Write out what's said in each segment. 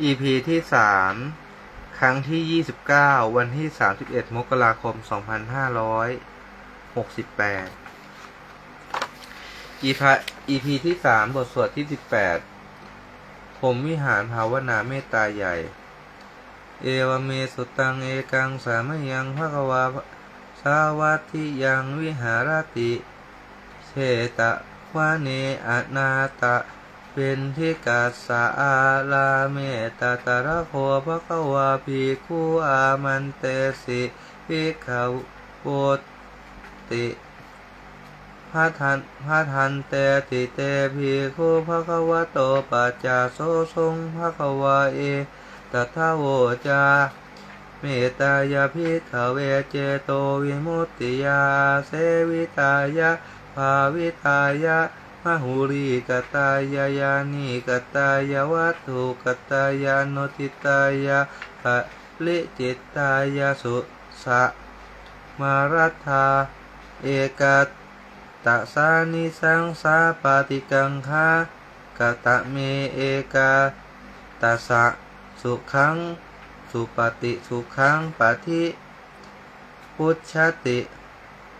EP ที่สามครั้งที่ยี่สิบเก้าวันที่สามสิบเอ็ดมกราคมสองพันห้าร้อยหกสิบแปด EP ที่สามบทสวดที่สิบแปดผมวิหารภาวนาเมตตาใหญ่ เอวเมสุตัง เอกัง สามยังภควาสาวัตถิยังวิหารติเชตะวาเนอนาตะ เป็นที่กาสาอาลาเมตตาระโคภะคะวาภิกขุอามันเตสิภิกขวติพระทันพระทันเตติเตภิกขุภะคะวะโตปัจจาโสทรงภะคะวาเอตถาโวจาเมตตายาภิกขเวเจโตวิมุตติยาเสวิตายะภาวิตายะ มหุรีกตายายานิกตายาวัตถุกตายานุติตายาปะลิจิตตายาสุสะมารัฐาเอกตะสานิสังสาปาติกังคากตะเมเอกาตสะสุขังสุปฏิสุขังปฏิพุชชติ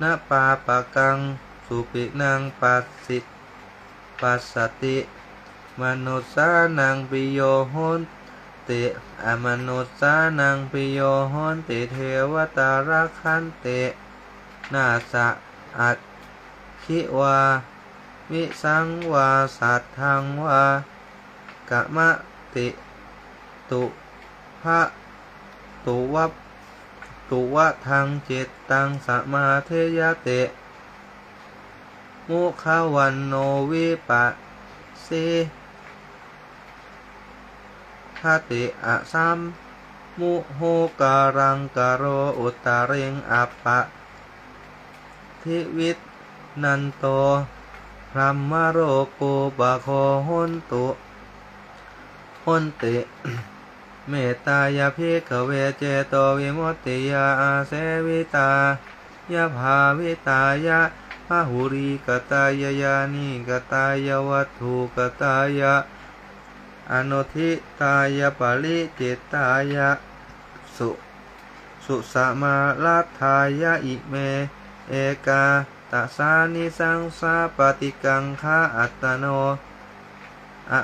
นปาปะกัง สุปินังปัสสิ ปัสสติมนุษสานังปิโยโหนติอมนุษสานังปิโยโหนติเทวตารักขันเตนาสะอัตคิวาวิสังวาสัตทังวากะมะติตุภะตุวัตุวะทังจิตตังสมาเทยเต มุขวันโนวิปัสสิทติอะสัมมุโหการังกโรอุตตาเรงอัปปะ ทิวิตนันโตพรัมมโรโกบะโคหนตุหนติ เมตตายาภิกเวเจโตวิมุตติยาอาเสวิตายาภาวิตายะ พหุรีกตายายานิกตายวัตถุกตายะอนุทิตายปาลิจิตตายะสุสุสมาลัทธายะอิเม เอกาตสานิสังสาปฏิกังคาอัตโนอะ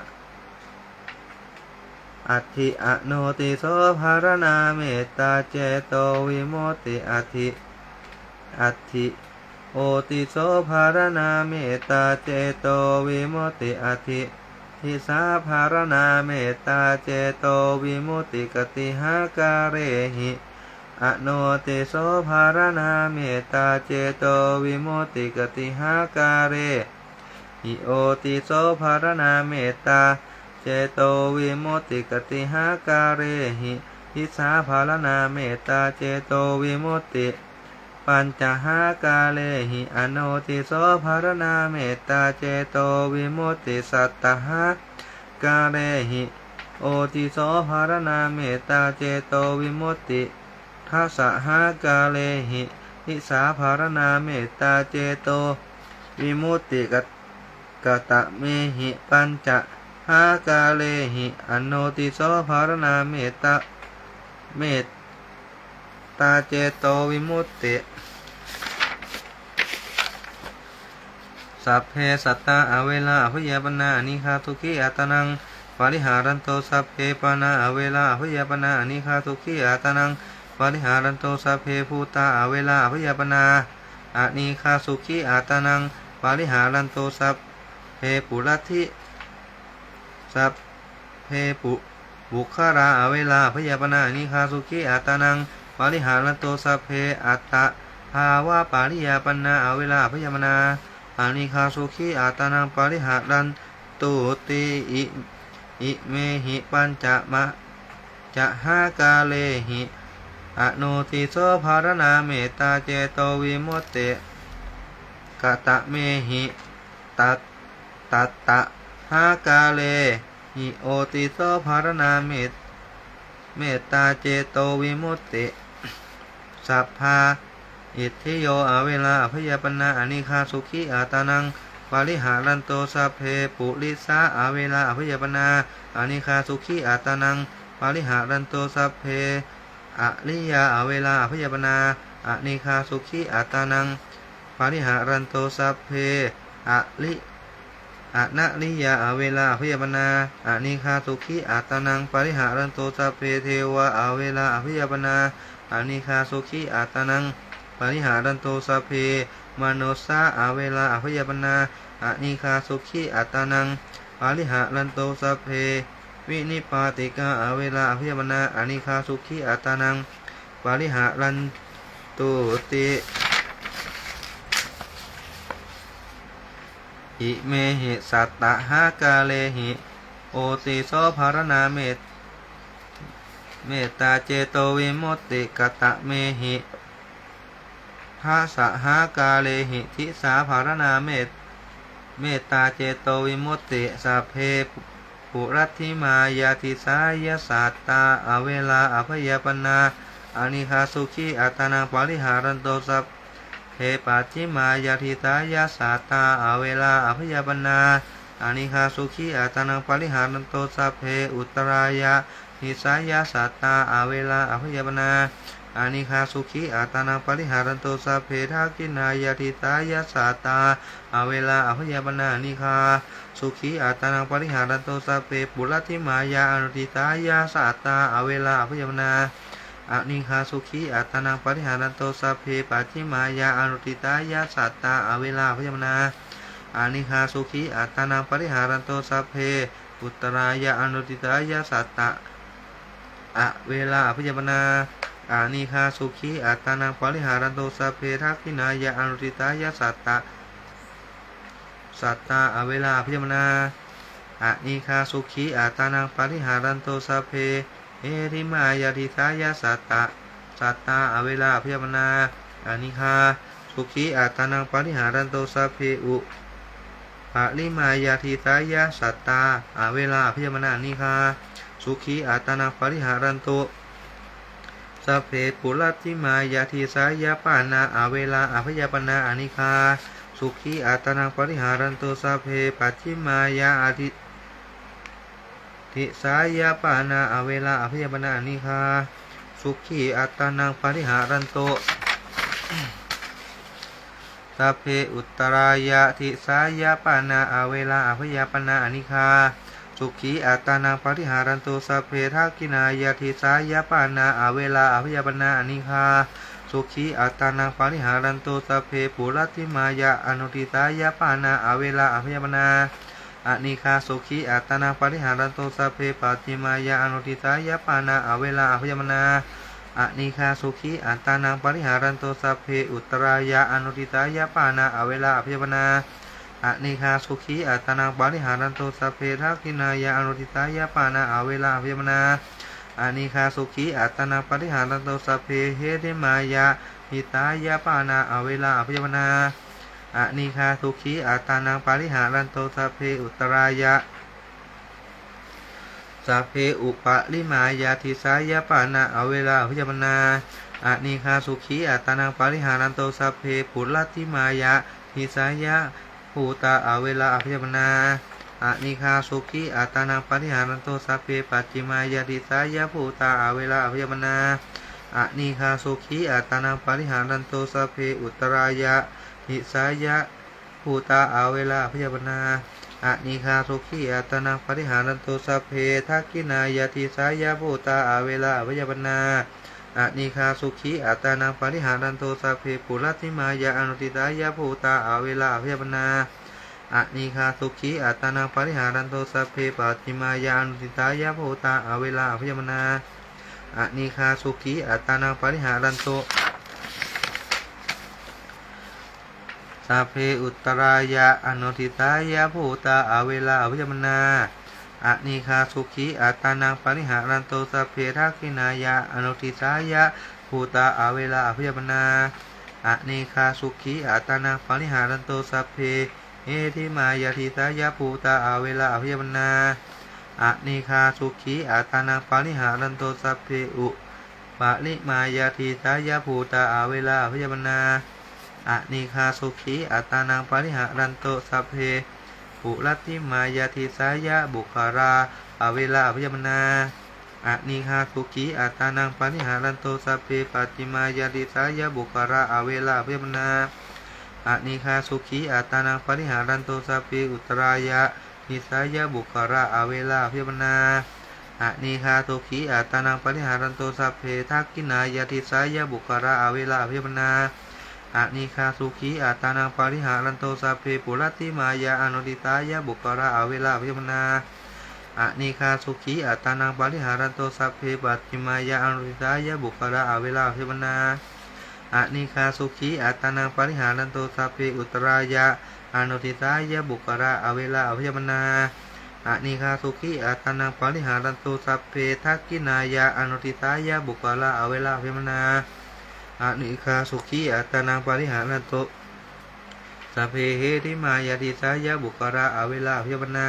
อัติอโนติโสภารนาเมตตาเจโตวิโมติอัติอัติ โอติโสภารนาเมตตาเจโตวิมุตติอธิทิสาภารนาเมตตาเจโตวิมุตติกติหาการเรหิอโนติโสภารนาเมตตาเจโตวิมุตติกติหาการเรหิโอติโสภารนาเมตตาเจโตวิมุตติกติหาการเรหิทิสาภารนาเมตตาเจโตวิมุตติ ปัญจหากาเลหิอโนติโสภารนาเมตตาเจโตวิมุตติสัตตหากาเลหิโอติโสภารนาเมตตาเจโตวิมุตติทัสสหากาเลหิทิสาภารนาเมตตาเจโตวิมุตติกตกตะเมหิปัญจหากาเลหิอโนติโสภารนาเมตตาเมตตาเจโตวิมุตติ สัพเพสัตตาอเวลาอภยปนานิคาทุกิอัตนังปาริหารันโตสัพเพปนาอเวลาอภยปนานิคาทุกิอัตนังปาริหารันโตสัพเพภูตาอเวลาอภยปนาอานิคาสุขีอัตนังปาริหารันโตสัพเพปุรัติสัพเพปุบุคาราอเวลาพยาปนานิคาสุขีอัตนังปาริหารันโตสัพเพอัตตะภาวะปาริยาปนาอเวลาพยามนา อานิคาสุขีอัตานังปริหารันตุติอิอิเมหิปัญจมะจะหากาเลหิอโนติโสภารนาเมตตาเจโตวิมุตเตกะตะเมหิตัตตัตตะหากาเลหิโอติโสภารนาเมตเมตตาเจโตวิมุตติสัพพา อิทธิโยอาเวลาอภยปนาอนิคาสุขีอาตานังปาริหารันโตสัพเพปุริสาอาเวลาอภิยปนาอานิคาสุขีอัตานังปาริหารันโตสัพเพอริยาอาเวลาอภิยปนาอานิคาสุขีอัตานังปาริหารันโตสัพเพอริอะนะลิยาอาเวลาอภิยปนาอานิคาสุขีอัตานังปาริหารันโตสัพเพเทวะอาเวลาอภิยปนาอานิคาสุขีอัตานัง ปาริหารันโตสเพมโนสาอาเวลาอภยปนาอานิคาสุขีอัตานังปาลิหะรันโตสเพ วินิปาติกาอาเวลาอภยปนาอานิคาสุขีอัตานังปาลิหะรันตุติอิเมหิสัตตะหากาเลหิโอติโสภารณาเมตเมตตาเจโตวิมุตติกตะเมหิ ภาสหากาเลหิทิสาภารณาเมตเมตตาเจโตวิมุตติสัพเพปุรัติมายาติสายสัตตาอเวลาอภยปนาอานิคาสุขีอัตนาปริหารันโตสัพเพปัจิมายาทิตายาสัตตาอเวลาอภยปนาอานิคาสุขีอัตนาปริหารันโตสัพเพอุตรายานิสายาสัตตาอเวลาอภยปนา อานิคาสุขีอาตานังปริหารันโตสัพเพทักกินายาทิตายาสาตาอาเวลาอภยปนานิคาสุขีอาตานังปริหารันโตสัพเพปุรัติมายาอนุติตายาสาตาอาเวลาอภยปนาอานิคาสุขีอาตานังปริหารันโตสัพเพปัจิมายาอนุติตายาสาตาอาเวลาอภยปนาอานิคาสุขีอาตานังปริหารันโตสัพเพอุตรายาอนุติตายาสาตาอเวลาอภยปนา อานิคาสุขีอัตตานังปริหารันโตสเพทักขินายะอนุติตายะสัตตะสัตตาอเวลาพิจมนาอานิคาสุขีอัตตานังปริหารันโตสเพเอริมายาทิตายะสัตตะสัตตาอเวลาพิจมนาอานิคาสุขีอัตตานังปริหารันโตสเพอุปะลิมายาทิตายะสัตตาอเวลาพิจมนานิคาสุขีอัตตานังปริหารันโต สัพเพปุรัตติมายาทิสายาปานาอาเวลาอภยปนาอานิคา สุขีอัตนังปริหารันโตสัพเพปัจฉิมายาอาทิทิสายาปานาอาเวลาอภยปนาอานิคา สุขีอัตนังปริหารันโตสัพเพอุตรายะทิสายาปานาอาเวลาอภยปนาอานิคา สุขีอัตานังปริหารันโตสัพเพทักกินายาทิสายาปานาอาเวลาอภิยปนาอนิคาสุขีอัตานังปริหารันโตสัพเพปุรัติมายาอนุติตายาปานาอาเวลาอภิยปนาอนิคาสุขีอัตานังปริหารันโตสัพเพปัจจิมายาอนุติตายาปานาอาเวลาอภิยปนาอนิคาสุขีอัตานังปริหารันโตสัพเพอุตรายาอนุติตายาปานาอาเวลาอภิยปนา อนิคาสุขีอัตนังปาริหารันโตสัพเพทักินายาอนุติตายาปานาอาเวลาอภิมนาอานิคาสุขีอัตนังปาริหารันโตสัพเพเฮติมายาหิตายาปานาอาเวลาอภิยมนาอานิคาสุขีอัตนังปาริหารันโตสัพเพอุตรายะสัพเพอุปะลิมายาทิสายาปานาอาเวลาอภิยมนาอานิคาสุขีอัตนังปาริหารันโตสัพเพปุรัตติมายาทิสายา ภูตาอาเวลาอภิยมนาอานิคาสุขีอัตานังปริหารันโตสัพเพปัจจิมายาติสายาภูตาอาเวลาอภิยมนาอานิคาสุขีอัตานังปริหารันโตสัพเพอุตรายะหิสายะภูตาอาเวลาอภิยมนาอานิคาสุขีอัตานังปริหารันโตสัพเพทักกินายาติสายาภูตาอาเวลาอภิยมนา อานิคาสุขีอัตานังปริหารันโตสัพเพปุรัติมายาอนุติตายาภูตาอาเวลาอภิยมนาอานิคาสุขีอัตานังปริหารันโตสัพเพปัจจิมายาอนุติตายาภูตาอาเวลาอภิยมนาอานิคาสุขีอัตานังปริหารันโตสัพเพอุตรายะอนุติตายาภูตาอาเวลาอภิยมนา อานิคาสุขีอัตานังปริหารันโตสัพเพทักขินายะอนุติตายะภูตาอาเวลาอภิยมนาอานิคาสุขีอัตานังปริหารันโตสเพเอทิมายาทิตายะภูตาอาเวลาอภิยมนาอานิคาสุขีอัตานังปริหารันโตสเพอุปะลิมายาทิตายะภูตาอาเวลาอภิยมนาอะนิคาสุขีอัตานังปริหารันโตสเพ ปุรัติมายาทิสายะบุคาราอเวลาอภิยมนาอะนิคาสุขีอัตานังปริหารันโตสัพเพปัจจิมายาทิสายะบุคาราอเวลาอภิยมนาอะนิคาสุขีอัตานังปริหารันโตสัพเพอุตรายะทิสายะบุคาราอเวลาอภิยมนาอะนิคาโตขีอัตานังปริหารันโตสัพเพทักกินายาติสายะบุคาราอาเวลาพิปนา อะนิคาสุขีอัตานังปาริหารันโตสัพเพปุรัตติมายาอนุติตายะบุคราอเวลาพิปนาอะนิคาสุขีอัตานังปาริหารันโตสัพเพปัจจิมายาอนุติตายะบุคราอเวลาพิปนาอะนิคาสุขีอัตานังปาริหารันโตสัพเพอุตรายะอนุติตายะบุคราอเวลาพิปนาอะนิคาสุขีอัตานังปาริหารันตุสัพเพทักกินายาอนุติตายะบุคลาอเวลาพิมนา อนิคาสุขีอัตานังปริหารันตุสัพเพเฮติมายาติสายะบุคลาอเวลาพิมนา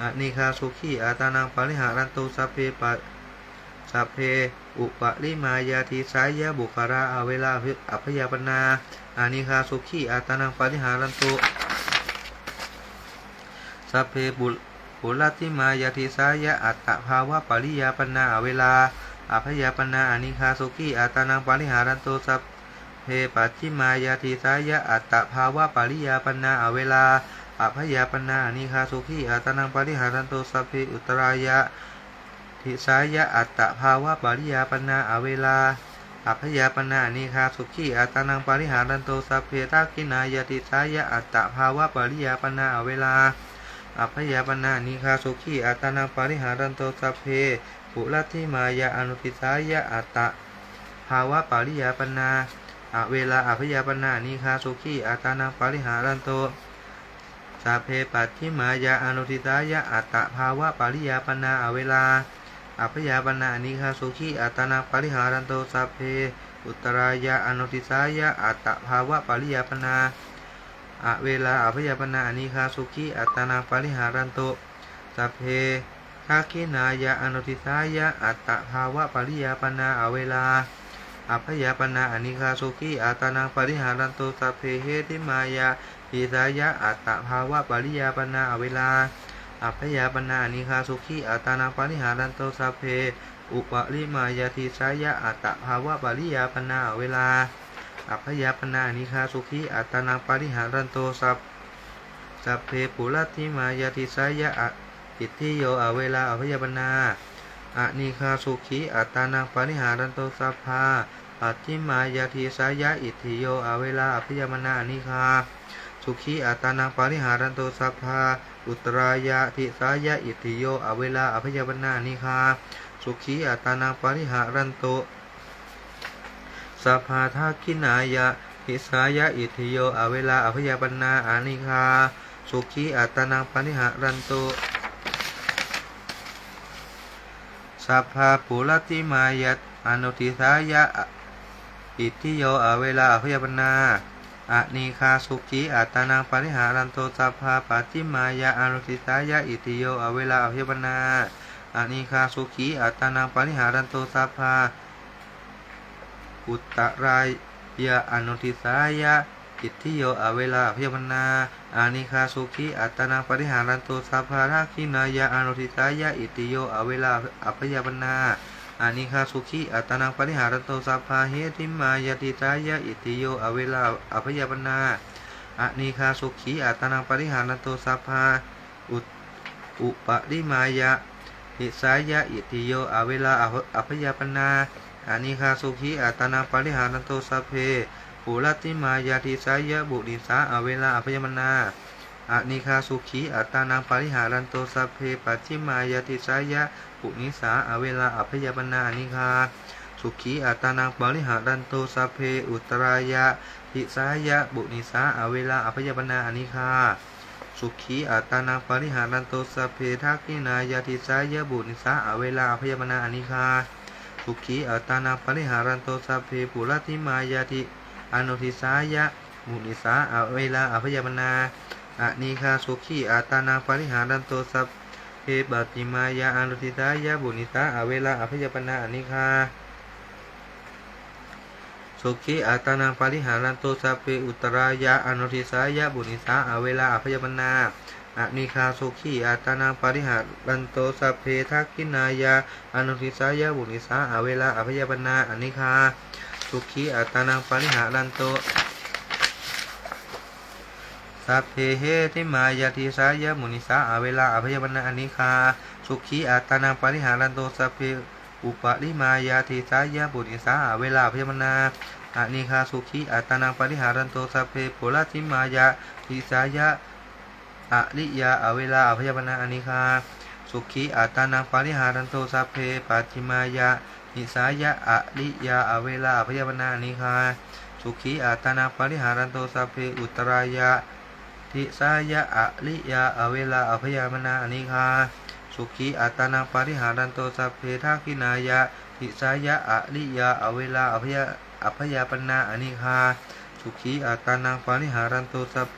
อนิคาสุขีอัตานังปริหารันตุสัพเพปะสัพเพอุปริมายาติสายะบุคลาอเวลาอภยปนาอานิคาสุขีอัตานังปริหารันตุสัพเพบุปุลติมายาติสายะอัตตภาวะปริยาปนาเวลา อภยปนาอนิคาสุขีอัตานังปริหารันโตสัพเพปัจิมายาติสายะอัตตภาวะปริยาปนาอเวลาอภยปนาอนิคาสุขีอัตานังปริหารันโตสัพเพอุตรายะทิสายะอัตตภาวะปริยาปนาอเวลาอภยปนาอนิคาสุขีอัตานังปริหารันโตสัพเพทักินายาติสายะอัตตภาวะปริยาปนาอเวลาอัพยาปนานิคาสุขีอัตนาปริหารันโตสัพเพ ปุรัติมายาอนุติสายะอัตตะ ภาวะปริยาปนาอเวลาอัพยาปนานิคาสุขีอัตานาปริหารันโตสัพเพปัตถิมายาอนุติสายะอัตตะภาวะปริยาปนาอเวลาอัพยาปนานิคาสุขีอัตานาปริหารันโตสัพเพอุตรายะอนุติสายะอัตตะภาวะปริยาปนาอเวลาอภยาปนาอนิคาสุขีอัตานาปริหารันโตสัพเพ ทักขินายะอนุทิสายะอัตตภาวะปริยาปนาอเวลาอภยาปนาอนิคาสุขีอัตนาปริหารันโตสัพเพเฮติมายาทิสายะอัตตภาวะปริยาปนาอเวลาอภยาปนาอนิคาสุขีอัตนาปริหารันโตสัพเพ อุปริมายาทิสายะอัตตภาวะปริยาปนาอเวลาอัพยาปนาอนิคาสุขีอัตนาปริหารันโตสัพสัพเพปุรัติมายาติสายะ อะอิทธิโยอเวลาอพยาปนาอะนิคาสุขีอัตานาปริหารันโตสัพพาปัจจิมายาติสายะอิทิโยอเวลาอพยาปนานิคาสุขีอัตานาปริหารันโตสัพพาอุตรายะทิสายะอิทิโยอเวลาอพยาปนานิคาสุขีอัตานาปริหารันโตสภาทาคินายะหิสายะอิทิโยอเวลาอภยปนาอานิคาสุขีอัตานาปนิหารันโต สัพพาปุรติมายัตอนุติสายะอิทิโยอเวลาอภยปนาอะนิคาสุขีอัตนาปริหารันโตสัพพาปัจิมายะอนุติสายะอิทิโยอเวลาอภยปนาอะนิคาสุขีอัตนาปริหารันโตสัพพาอุตตรายะอนุทิสายะ อิทธิโยอเวลาพยมนาอานิคาสุขีอัตนาปริหารันโตสัพพาราคินายะอนุทิสายะอิทธิโยอเวลาอภยปนาอานิคาสุขีอัตนาปริหารันโตสัพพาเฮติมายาติสายะอิทธิโยอเวลาอภยปนาอานิคาสุขีอัตนาปริหารันโตสัพพาอุอุปริมายะหิสายะอิทธิโยอเวลาอภยปนาอานิคาสุขีอัตนาปริหารันโตสัพเพ ปุรัติมายาติสายะบุริสาอเวลาอภยมนาอานิคาสุขีอัตานาปริหารันโตสัพเพปัจิมายาติสายะปุนิสาอเวลาอภยมนาอานิคาสุขีอัตานาปริหารันโตสัพเพอุตรายะทิสายะบุนิสาอเวลาอภยมนาอานิคาสุขีอัตานาปริหารันโตสัพเพทักขินายาติสายะบุนิสาอเวลาอภยมนาอานิคาสุขีอัตานาปริหารันโตสัพเพปุรติมายาติ อนุทิสายะ มุนิสาอาเวลาอภยมนาอะนิคาสุขีอัตานาปริหารันโตสัพเพบัติมายาอนุทิสายะบุนิสาอาเวลาอภยปนาอนิคาสุสุขีอัตานังปริหารันโตสัพเพอุตรายะอนุทิสายะบุนิสาอาเวลาอภยปนาอนิคาสุขีอัตานังปริหารันโตสัพเพทักขินายะอนุทิสายะบุนิสาอาเวลาอภยปนาอนิคา สุขีอัตานังปริหารันโตสัพเพเหติมายาติสายะมุนิสาอาเวลาอภยปนาอนิคาสุขีอัตานังปริหารันโตสัพเพอุปริมายาติสายะบุนิสาอาเวลาอภยปนาอนิคาสุขีอัตานังปริหารันโตสัพเพปุระติมายาติสายะอริยาอเวลาอภยปนาอนิคาสุขีอัตานังปริหารันโตสัพเพปัจจิมายา ติสายะอริยาอเวลาอภยปนานิคาสุขีอัตนังปริหารันโตสัพเพอุตรายะทิสายะอะลิยาอเวลาอภยามนานิคาสุขีอัตนังปริหารันโตสัพเพทักขินายะทิสายะอะลิยาอเวลาอภยอภยาปนาอนิคาสุขีอัตนังปริหารันโตสัพเพ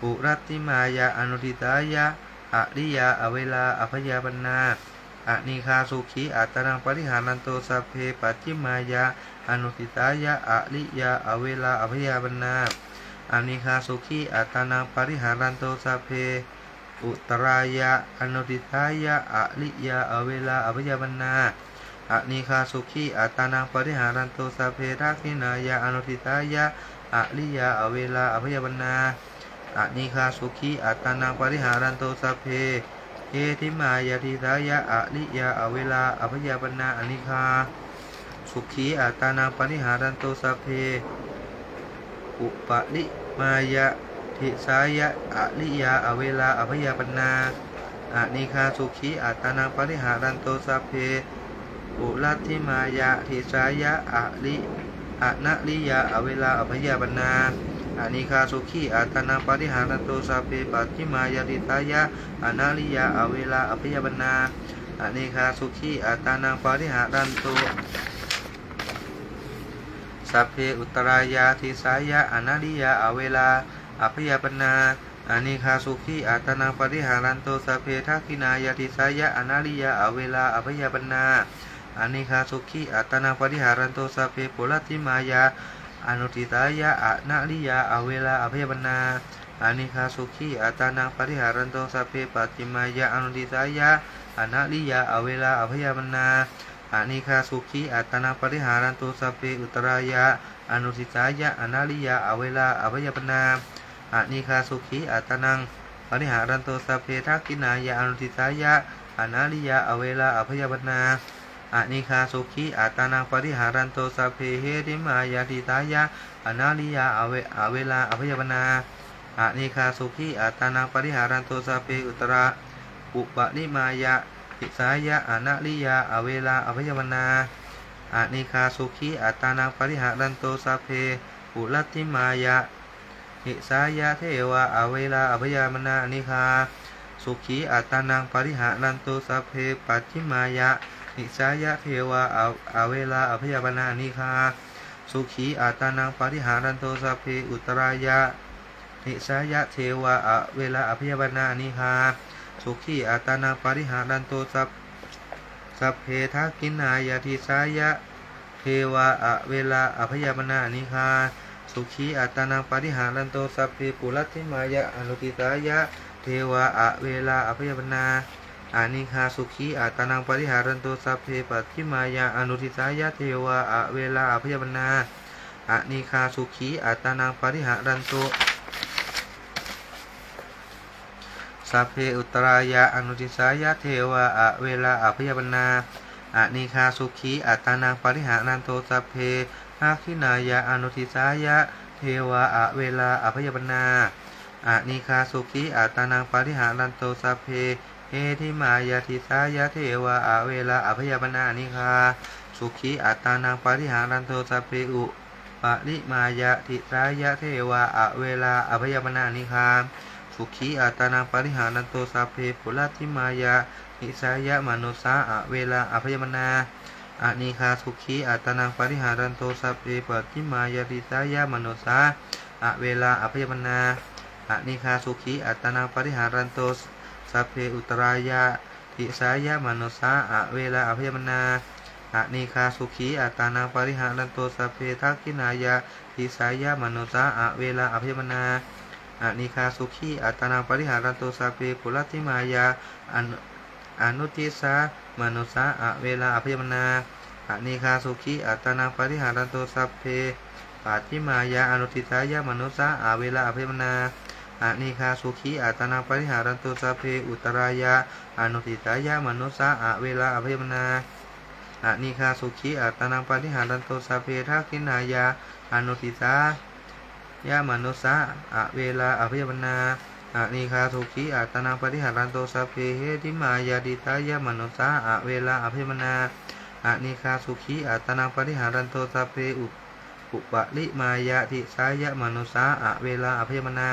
ปุรัติมายะอนุทิตายะอะลิยาอเวลาอภยาปนา อนิคาสุขีอัตานังปริหารันโตสัพเพปัจจิมายะอนุทิตายะอะลิยาอเวลาอภยาปนาอานิคาสุขีอัตานังปริหารันโตสัพเพอุตรายะอนุติทายะอะลิยาอเวลาอภยบันนาอะนิคาสุขีอัตานังปริหารันโตสัพเพทักขินายะอนุติทายะอะลิยาอเวลาอภยบันนาอะนิคาสุขีอัตานังปริหารันโตสัพเพ เอทิมายาติทายะอะลิยาอเวลาอภยบันาอนิคา สุขีอัตานังปริหารันโตสัพเพ อุปลิมายะทิสายะอะลิยาอเวลาอภยปนาอะนิคาสุขีอัตานังปริหารันโตสัพเพ อุลัติมายะทิสายะอะลิอะนะลิยาอเวลาอภยปนา อานิคาสุขีอัตนังปริหารันโตสัพเพปัจจิมายาทิสายะอนะลิยาอเวลาอภิยปนาอานิคาสุขีอัตนังปริหารันโตสัพเพอุตรายาทิสายะอนาลิยาอเวลาอภิยปนาอานิคาสุขีอัตนาปริหารันโตสัพเพทักขินายาทิสายะอนาลิยาอเวลาอภิยปนาอานิคาสุขีอัตนาปริหารันโตสัพเพปุรติมายา อนุติตายะอนาลิยาอเวลาอภัยปนาอานิคาสุขีอัตานาปริหารันโตสัพเพปัจจิมายาอนุติตายะอนาลิยาอเวลาอภัยปนาอานิคาสุขีอัตานาปริหารันโตสัพเพอุตรายะอนุสิตายะอนาลิยาอเวลาอภัยปนาอานิคาสุขีอัตานังปริหารันโตสัพเพทักขินายะอนุสิตายะอนาลิยาอเวลาอภัยปนา อานิคาสุขีอัตนังปริหารันโตสัพเพเฮริมายาติตายะอนาลิยาอเวอเวลาอภยปนาอานิคาสุขีอัตนังปริหารันโตสัพเพอุตระอุปนิมายะติสายะอนาลิยาอเวลาอภยวนาอานิคาสุขีอัตานังปริหารันโตสัพเพปุรัตติมายะหิสายะเทวะอเวลาอภยามนาอนิคาสุขีอัตานังปริหารันโตสัพเพปัจจิมายะ หิสายะเทวะอเวลาอภยามนาอนิคา สุขีอัตานังปริหารันโตสัพเพอุตรายะหิสายะเทวะอเวลาอภยามนาอนิคา สุขีอัตานังปริหารันโตสัพสัพเพทักกินายาทิสายะเทวะอะเวลาอภยมนานิคา สุขีอัตานังปริหารันโตสัพเพปุรัติมายะอนุติตายะ เทวะอะเวลาอภยมนา อานิคาสุขีอัตานังปริหารันโตสัพเพปัจจิมายะอนุทิตายะเทวะอะเวลาอภยมนาอานิคาสุขีอัตานังปริหารันโตสัพเพอุตรายะอนุติสายะเทวะอะเวลาอภยปนาอะนิคาสุขีอัตานังปริหานันโตสัพเพอาคินายะอนุติสายะเทวะอะเวลาอภยปนาอะนิคาสุขีอัตานังปริหานันโตสัพเพ เอทิมายาทิสายะเทวะอะเวลาอภยปนานิคา สุขีอัตานังปริหานันโตสัพเพอุปะลิมายะทิสายะเทวะอะเวลาอภยปนานิคา สุขีอัตานังปริหานันโตสัพเพปุรัติมายะนิสายะมนุสาอะเวลาอภยมนาอานิคาสุขีอัตานังปริหารันโตสัพเพปัจจิมายาติสายะมนุสาอะเวลาอภยมนาอานิคาสุขีอัตานังปริหารันโต สัพเพอุตรายะติสายะมนุสาอะเวลาอภยมนาอะนิคาสุขีอัตานังปริหารันโตสัพเพทักขินายาทิสายามโนสาอะเวลาอภิมนาอะนิคาสุขีอัตานังปริหารันโตสัพเพปุรัติมายาอนุอนุทิสามโนสาอะเวลาอภิมนาอะนิคาสุขีอัตานังปริหารันโตสัพเพปัติมายาอนุทิสายามโนสาอะเวลาอภิมนา อะนิคาสุขีอัตตานังปริหารันโตสัพเพอุตรายาอนุทิสายามโนสาอะเวลาอภิมนาอะนิคาสุขีอัตตานังปฏิหารันโตสัพเพทักขินายาอนุติสายามนุสาอะเวลาอภิปนาอะนิคาสุขีอัตตานังปฏิหารันโตสัพเพเฮติมายาดิตายามนุสาอะเวลาอภิปนาอะนิคาสุขีอัตตานังปฏิหารันโตสัพเพอุปุปะลิมายาทิสายามนุสาอะเวลาอภิปนา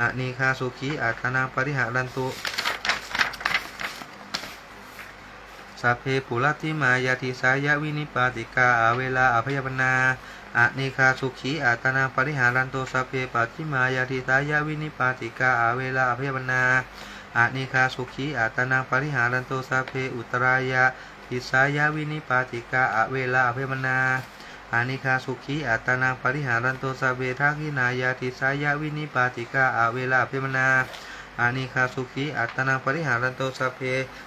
อะนิคาสุขีอัตตานังปฏิหารันโตสัพเพปุรัติมายาติสายวินิปาติกาอาเวลาอภยปนาอะนิคาสุขีอัตนาปริหารันโตสัพเพปัติมายาติสายวินิปาติกาอาเวลาอภยปนาอะนิคาสุขีอัตนาปริหารันโตสัพเพอุตรายาติสายวินิปาติกาอาเวลาอภยปนา อานิคาสุขีอัตนาปริหารันโตสเพทักินายาติสายาวินิปาติกาอาเวลาอภยปนาอานิคาสุขีอัตนังปริหารันโตสเพ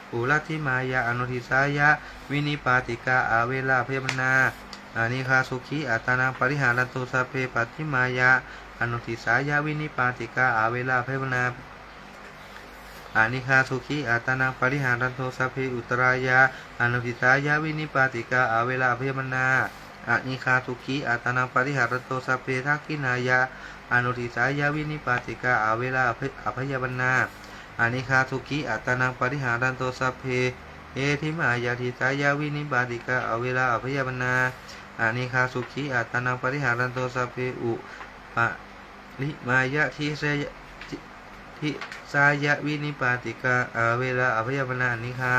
ปุรัติมายาอนุทิสายะวินิปาติกาอาเวลาเพมนาอานิคาสุขีอัตนังปริหารันโตสเพปัติมายาอนุทิสายะวินิปาติกาอาเวลาเพมนาอานิคาสุขีอัตนังปริหารันโตสเพอุตรายาอนุทิสายะวินิปาติกาอาเวลาเพมนา อานิคาสุขีอัตนังปริหารันโตสัพเพทักขินายาอนุทิสายาวินิปาติกาอาเวลาอภิยบรรณาอานิคาทุกิอัตนังปริหารันโตสัพเพเอทิมายาทิสายาวินิปาติกาอาเวลาอภยบรรณาอานิคาสุขีอัตนังปริหารันโตสัพเพอุปะลิมายะทิเสยทิสายาวินิปาติกาอาเวลาอภยบรรณานิคา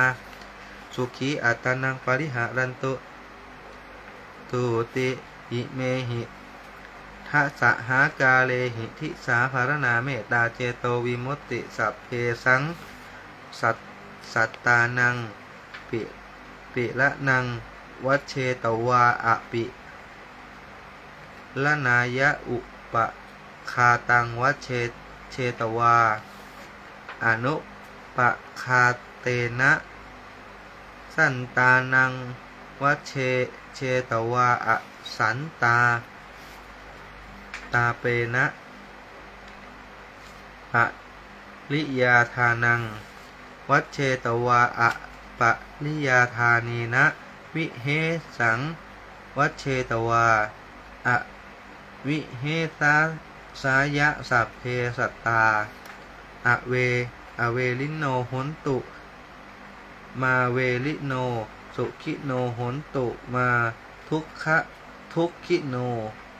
สุขีอัตตนังปริหารันโต ตุติอิเมหิทัสหากาเลหิทิสาภารณาเมตตาเจโตวิมุตติสัพเพสังสัตสัตตานังปิปิละนังวัชเชตวาอะปิละนายะอุปคาตังวัชเชเชตวา อนุปคาเตนะ สันตานังวัชเช เชตวาอสันตา ตาเปนะปะริยาทานัง วัชเชตวาอะปะริยาทานีนะ วิเฮสัง วัชเชตวาอะวิเฮสาสายะสัพเพสัตตาอะเวอะเวลิโนหนตุ มาเวลิโน สุขิโนหนตุมา ทุกขะทุกขิโน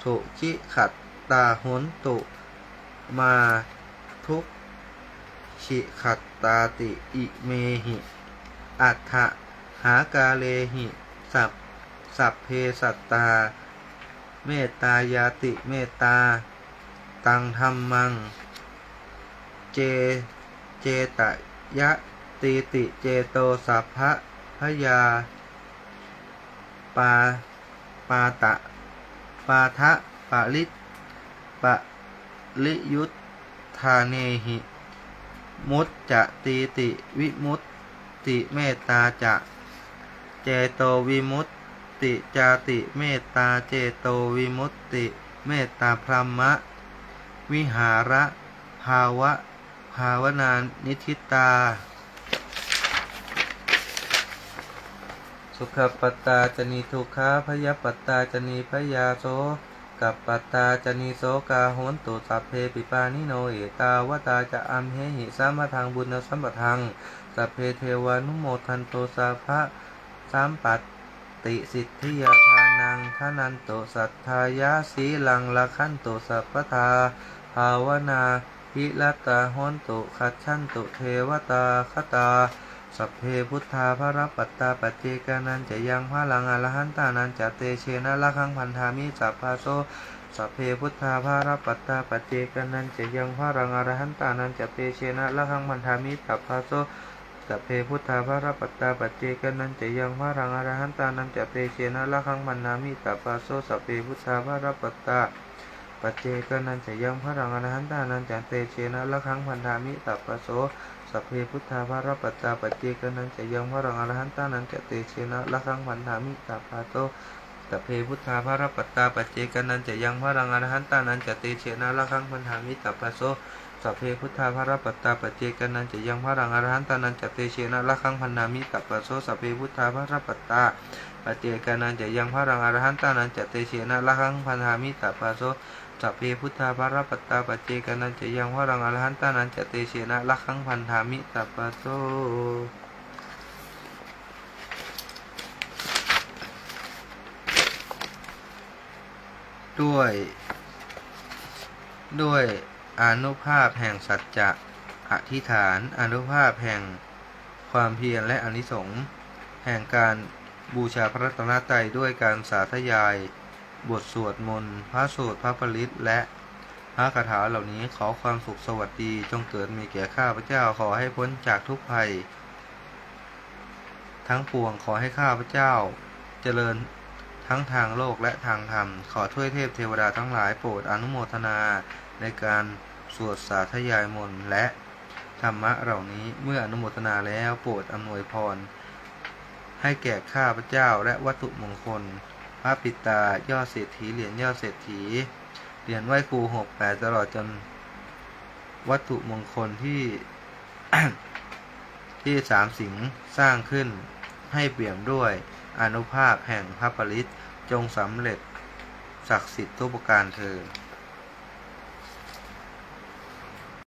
สุขิขัตตาหนตุมา ทุกขิขัตตาติอิเมหิ อัฏฐหากาเลหิ สัพสัพเพสัตตา เมตตายาติเมตตา ตังธรรมัง เจ เจตยะตีติเจโตสัพพะ พยา ปา ปาตะ ปาทะปาลิปะลิยุทธาเนหิ มุตจะตีติวิมุตติเมตตาจะเจโตวิมุตติจาติเมตตาเจโตวิมุตติเมตตาพรหมะ วิหาระ ภาวะ ภาวนานิทิตา สุขปัตตาจนีทุกขาพยปัตตาจนีพยาโสกับปัตตาจนีโสกาโหนตุสัพเพปิปานิโนเอตาวตาจะอัมเหหิสัมปทางบุญสัมปทางสัพเพเทวานุโมทันโตสาภะสัมปัตติสิทธิยาทานังทานันโตสัทธายาสีลังละขันโตสัพพทาภาวนาพิรตตาโหนตุขัดชันตุเทวตาคตา สัพเพพุทธาพระปัตตาปฏิกานันจะยังพระลังอรหันตานันจะเตเชนะละคังพันธามิสัพพาโซสัพเพพุทธาพระปัตตาปฏิกานันจะยังพระลังอรหันตานันจะเตเชนะละคังพันธามิสัพพาโซสัพเพพุทธาภรปัตตาปัจเจกนันจะยังพระรังอรหันตานันจะเตเชนะละคังมันนามิตาปาโซสัพเพพุทธาภรปัตตาปัจเจกนันจะยังพระรังอรหันตานันจะเตเชนะละคังมันนามิตาปาโซ สัพเพพุทธาภรปัตตาปจเจกนันจะยังพระรังอรหันตานันจะเตเชนะละคังมันนามิตาปาโซสัพเพพุทธาภรปัตตาปจเจกนันจะยังพระรังอรหันตานันจะเตเชนะละคังมันนามิตาปาโซสัพเพพุทธาภรปัตตาปจเจกนันจะยังพระรังอรหันตานันจะเตเชนะละคังพันนามิตัปปะโสสัพเพพุทธาภรปัตตาปจเจกนันจะยังพระรังอรหันตานันจะเตเชนะละคังพันนามิตัปปะโส สัพเพพุทธาภรปัตตาปเจกนันจะยังพระรังอรหันตานันจะเตเชนะละคังพันธามิตัปปะโสด้วย ด้วยอนุภาพแห่งสัจจะอธิษฐานอนุภาพแห่งความเพียรและอนิสงส์แห่งการบูชาพระรัตนตรัยด้วยการสาธยาย บทสวดมนต์ พระสูตร พระปริตและพระคาถาเหล่านี้ขอความสุขสวัสดีจงเกิดมีแก่ข้าพเจ้าขอให้พ้นจากทุกภัย ทั้งปวงขอให้ข้าพเจ้า เจริญทั้งทางโลกและทางธรรม ขอถ้วยเทพเทวดาทั้งหลายโปรดอนุโมทนาในการสวดสาธยายมนต์และธรรมะเหล่านี้เมื่ออนุโมทนาแล้วโปรดอำนวยพร ให้แก่ข้าพเจ้าและวัตถุมงคล ระปิตายอดเศรษฐีเหรียญยอดเศรษฐีเหรียญไหว้ครูหกแปดตลอดจนวัตถุมงคลที่ที่สามสิงสร้างขึ้นให้เปี่ยมด้วยอนุภาพแห่งพระปริตจงสำเร็จศักดิ์สิทธิ์ทุกประการเธอ